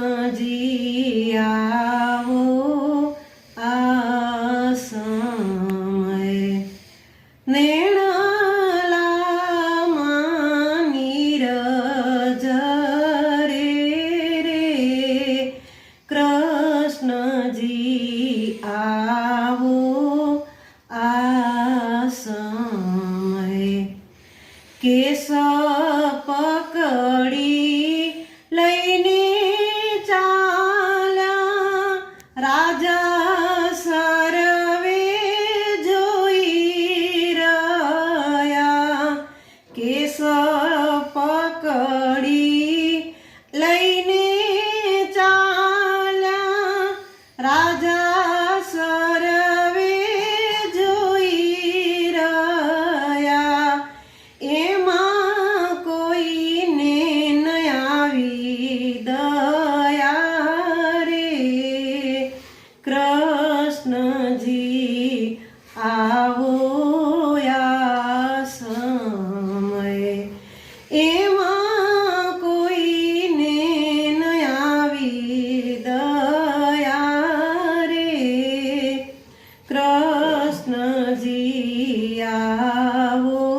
જી આવો આ સમય નેણલામાં નીરજ રે રે કૃષ્ણજી આવો આ સમય કેસ પકડી કૃષ્ણજી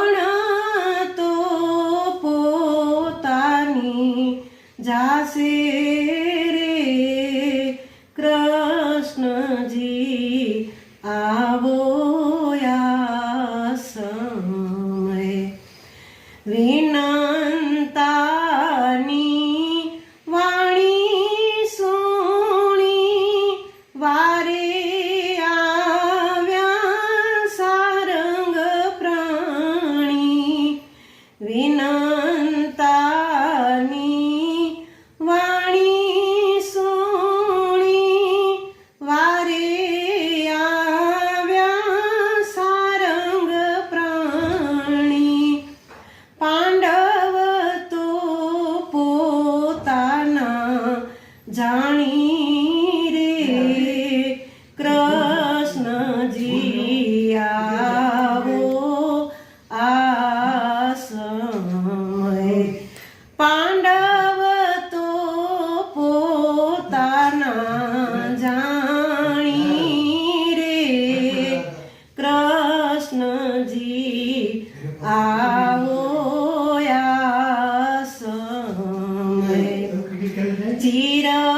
પણ તો પોતાની જાશે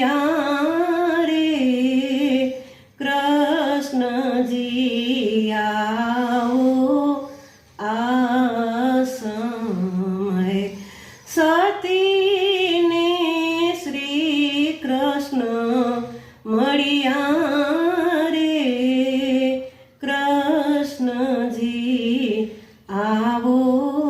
કૃષ્ણજીયા કૃષ્ણજીયાઓ આ સમય સતીને શ્રી કૃષ્ણ મળ્યા કૃષ્ણજી આવો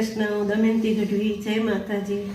કૃષ્ણ દમયંતી ગઢવી. જય માતાજી.